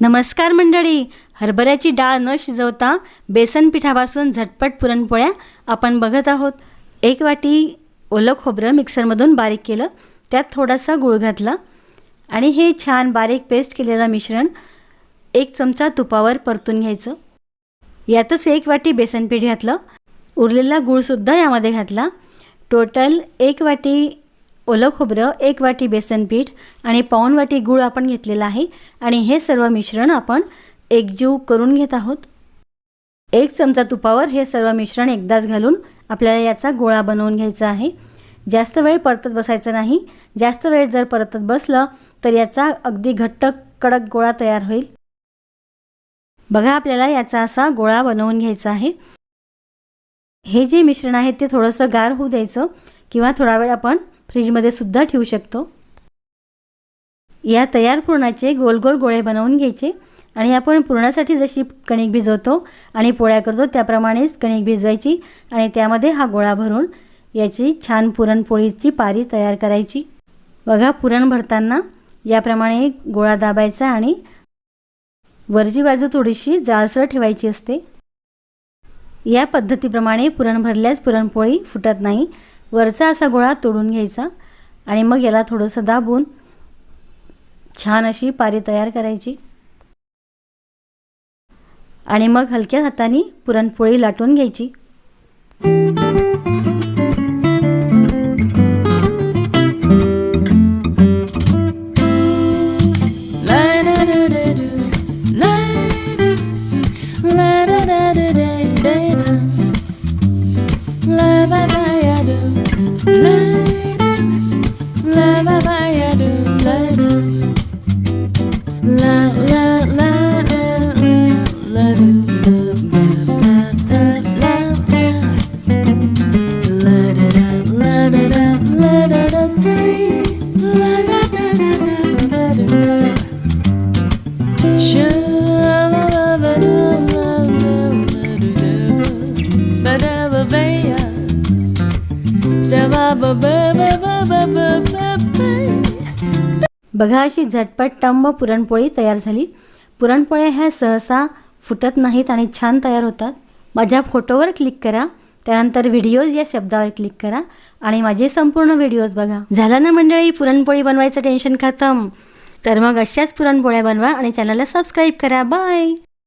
नमस्कार मंडळी. हरभऱ्याची डाळ न शिजवता बेसन पिठापासून झटपट पुरणपोळ्या आपण बघत आहोत. एक वाटी ओलं खोबरं मिक्सरमधून बारीक केलं त्यात थोडासा गूळ घातला आणि हे छान बारीक पेस्ट केलेलं मिश्रण एक चमचा तुपावर परतून घ्यायचं. यातच एक वाटी बेसन पीठ घातलं. उरलेला गूळसुद्धा यामध्ये घातला. टोटल एक वाटी ओलं खोबरं एक वाटी बेसन पीठ आणि पाऊण वाटी गूळ आपण घेतलेला आहे आणि हे सर्व मिश्रण आपण एकजीव करून घेत आहोत. एक चमचा तुपावर हे सर्व मिश्रण एकदाच घालून आपल्याला याचा गोळा बनवून घ्यायचा आहे. जास्त वेळ परतत बसायचं नाही. जास्त वेळ जर परतत बसलं तर याचा अगदी घट्ट कडक गोळा तयार होईल. बघा आपल्याला याचा असा गोळा बनवून घ्यायचा आहे. हे जे मिश्रण आहे ते थोडंसं गार होऊ द्यायचं किंवा थोडा वेळ आपण फ्रीजमध्ये सुद्धा ठेवू शकतो. या तयार पुरणाचे गोल गोल गोळे बनवून घ्यायचे आणि आपण पुरणासाठी जशी कणिक भिजवतो आणि पोळ्या करतो त्याप्रमाणेच कणिक भिजवायची आणि त्यामध्ये हा गोळा भरून याची छान पुरणपोळीची पारी तयार करायची. बघा पुरण भरताना याप्रमाणे गोळा दाबायचा आणि वरची बाजू थोडीशी जाळसर ठेवायची असते. या पद्धतीप्रमाणे पुरण भरल्यास पुरणपोळी फुटत नाही वरचा असा गोळा तोडून घ्यायचा आणि मग याला थोडंसं दाबून छान अशी पारी तयार करायची. आणि मग हलक्या हाताने पुरणपोळी लाटून घ्यायची. बघा अशी झटपट टंब पुरणपोळी तयार झाली. पुरणपोळ्या ह्या सहसा फुटत नाहीत आणि छान तयार होतात. माझ्या फोटोवर क्लिक करा त्यानंतर व्हिडिओज या शब्दावर क्लिक करा आणि माझे संपूर्ण व्हिडिओज बघा. झालं ना मंडळी? पुरणपोळी बनवायचं टेन्शन खतम. तर मग अशाच पुरणपोळ्या बनवा आणि चॅनलला सबस्क्राईब करा. बाय!